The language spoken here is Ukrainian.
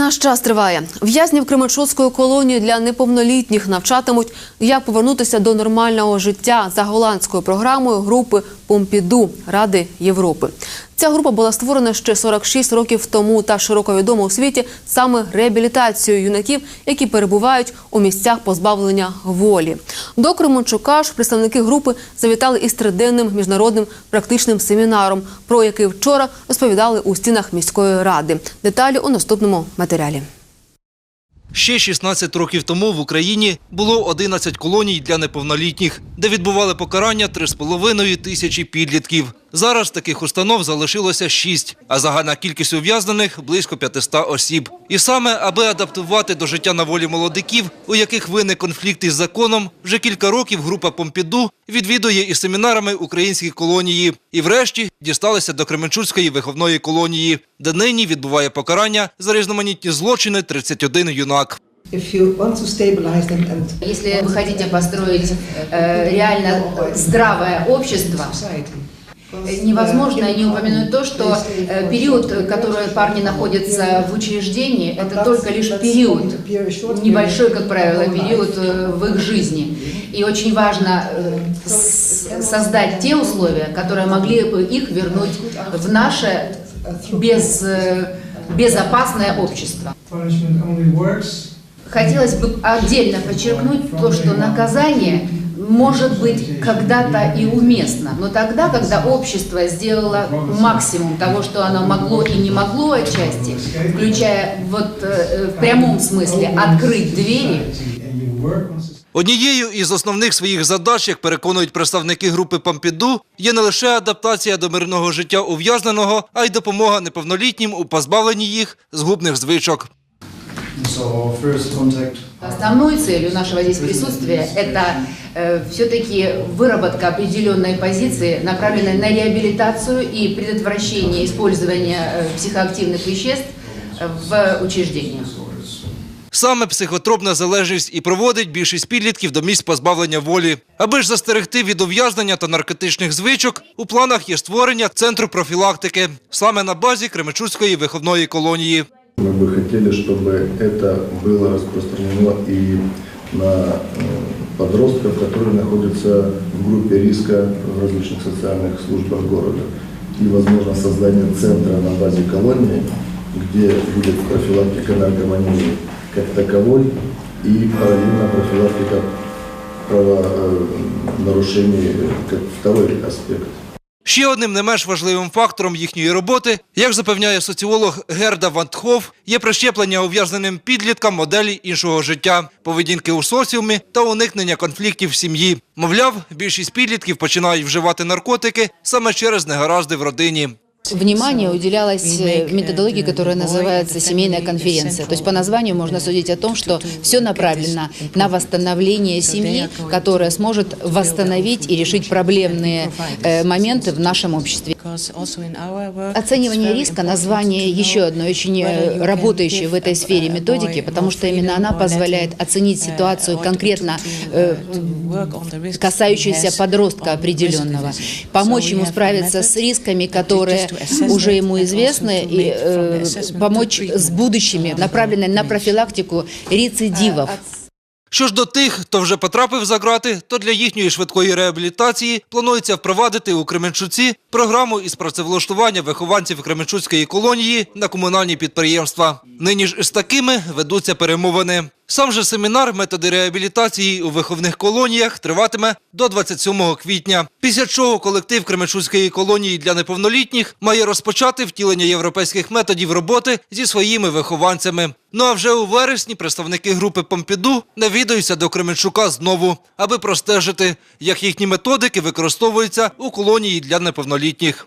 Наш час триває. В'язнів Кременчуцької колонії для неповнолітніх навчатимуть, як повернутися до нормального життя за голландською програмою групи Помпіду Ради Європи. Ця група була створена ще 46 років тому та широко відома у світі саме реабілітацією юнаків, які перебувають у місцях позбавлення волі. До Кременчука ж представники групи завітали із триденним міжнародним практичним семінаром, про який вчора розповідали у стінах міської ради. Деталі у наступному матеріалі. Ще 16 років тому в Україні було 11 колоній для неповнолітніх, де відбували покарання 3,5 тисячі підлітків. Зараз таких установ залишилося 6, а загальна кількість ув'язнених – близько 500 осіб. І саме, аби адаптувати до життя на волі молодиків, у яких виник конфлікт із законом, вже кілька років група Помпіду відвідує із семінарами українські колонії. І врешті дісталися до Кременчуцької виховної колонії, де нині відбуває покарання за різноманітні злочини 31 юнак. Если вы хотите построить э, реально здравое общество. Невозможно не упомянуть то, что э, период, который парни находятся в учреждении, это только лишь период, небольшой, как правило, период э, в их жизни. И очень важно э, создать те условия, которые могли бы их вернуть в наше без, э, безопасное общество. Punishment only works Хотелось бы отдельно подчеркнуть то, что наказание может быть когда-то и уместно, но тогда, когда общество сделало максимум того, что оно могло и не могло отчасти, включая вот э, в прямом смысле открыть двери, and you work on system. Однією із основних своїх задач, як переконують представники групи Помпіду, є не лише адаптація до мирного життя ув'язненого, а й допомога неповнолітнім у позбавленні їх згубних звичок. So our first contact Основной целью нашего здесь присутствия это все-таки выработка определенной позиции, направленной на реабилитацию и предотвращение использования э, психоактивных веществ э, в учреждениях. Саме психотропна залежність і проводить більшість підлітків до місць позбавлення волі. Аби ж застерегти від ув'язнення та наркотичних звичок, у планах є створення центру профілактики саме на базі Кременчуцької виховної колонії. Мы бы хотели, чтобы это было распространено и на э, подростков, которые находятся в группе риска в различных социальных службах города. И, возможно, создание центра на базе колонии, где будет профилактика наркомании как таковой и параллельно профилактика правонарушений как второй аспект. Ще одним не менш важливим фактором їхньої роботи, як запевняє соціолог Герда Вантхов, є прищеплення ув'язненим підліткам моделі іншого життя, поведінки у соціумі та уникнення конфліктів в сім'ї. Мовляв, більшість підлітків починають вживати наркотики саме через негаразди в родині. Внимание уделялось э, методологии, которая называется семейная конференция. То есть по названию можно судить о том, что все направлено на восстановление семьи, которая сможет восстановить и решить проблемные э, моменты в нашем обществе. Оценивание риска – название еще одной очень э, работающей в этой сфере методики, потому что именно она позволяет оценить ситуацию конкретно э, касающуюся подростка определенного, помочь ему справиться с рисками, которые уже ему известны, и э, помочь с будущими, направленной на профилактику рецидивов. Що ж до тих, хто вже потрапив за грати, то для їхньої швидкої реабілітації планується впровадити у Кременчуці програму із працевлаштування вихованців Кременчуцької колонії на комунальні підприємства. Нині ж із такими ведуться перемовини. Сам же семінар методи реабілітації у виховних колоніях триватиме до 27 квітня. Після чого колектив Кременчуцької колонії для неповнолітніх має розпочати втілення європейських методів роботи зі своїми вихованцями. Ну а вже у вересні представники групи Помпіду навідаються до Кременчука знову, аби простежити, як їхні методики використовуються у колонії для неповнолітніх.